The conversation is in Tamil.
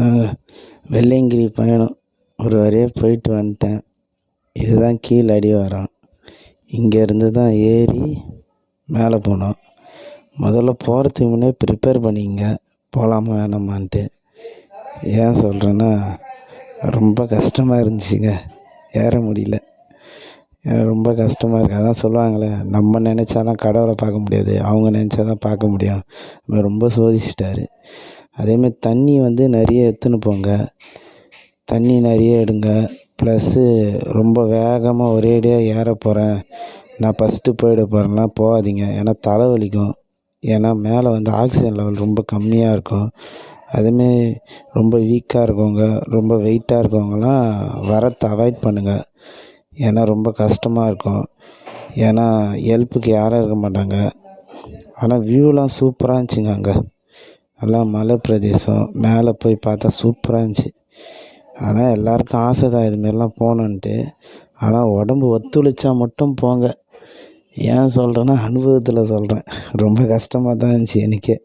நாங்கள் வெள்ளையங்கிரி பயணம். ஒரு வழியாக போயிட்டு வந்துட்டேன். இதுதான் கீழ் அடிவாரம். இங்கேருந்து தான் ஏறி மேலே போனோம். முதல்ல போகிறதுக்கு முன்னே ப்ரிப்பேர் பண்ணிக்கங்க போகலாமா வேணாமான்ட்டு. ஏன் சொல்கிறேன்னா ரொம்ப கஷ்டமாக இருந்துச்சுங்க. ஏற முடியல. ரொம்ப கஷ்டமாக இருக்குது அதான் சொல்லுவாங்களே நம்ம நினச்சாலாம் கடவுளை பார்க்க முடியாது. அவங்க நினச்சா தான் பார்க்க முடியும். ரொம்ப சோதிச்சிட்டாரு. அதேமாதிரி தண்ணி வந்து நிறைய எடுத்துன்னு போங்க. தண்ணி நிறைய எடுங்க. ப்ளஸ்ஸு ரொம்ப வேகமாக ஒரேடியாக ஏற போகிறேன் நான் ஃபஸ்ட்டு போயிட போகிறேன்னா போகாதீங்க. ஏன்னா தலை வலிக்கும். ஏன்னா மேலே வந்து ஆக்சிஜன் லெவல் ரொம்ப கம்மியாக இருக்கும். அதுமாரி ரொம்ப வீக்காக இருக்கவங்க ரொம்ப வெயிட்டாக இருக்கவங்களாம் வரத்தை அவாய்ட் பண்ணுங்கள் ஏன்னா ரொம்ப கஷ்டமாக இருக்கும். ஏன்னா ஹெல்ப்புக்கு யாரும் இருக்க மாட்டாங்க. ஆனால் வியூலாம் சூப்பராக இருந்துச்சுங்க அங்கே. நல்லா மலை பிரதேசம். மேலே போய் பார்த்தா சூப்பராக இருந்துச்சு. ஆனால் எல்லாருக்கும் ஆசை தான் இதுமாரிலாம் போகணுன்ட்டு. ஆனால் உடம்பு ஒத்துழைச்சா மட்டும் போங்க. ஏன் சொல்கிறேன்னா அனுபவத்தில் சொல்கிறேன் ரொம்ப கஷ்டமாக தான் இருந்துச்சு எனக்கே.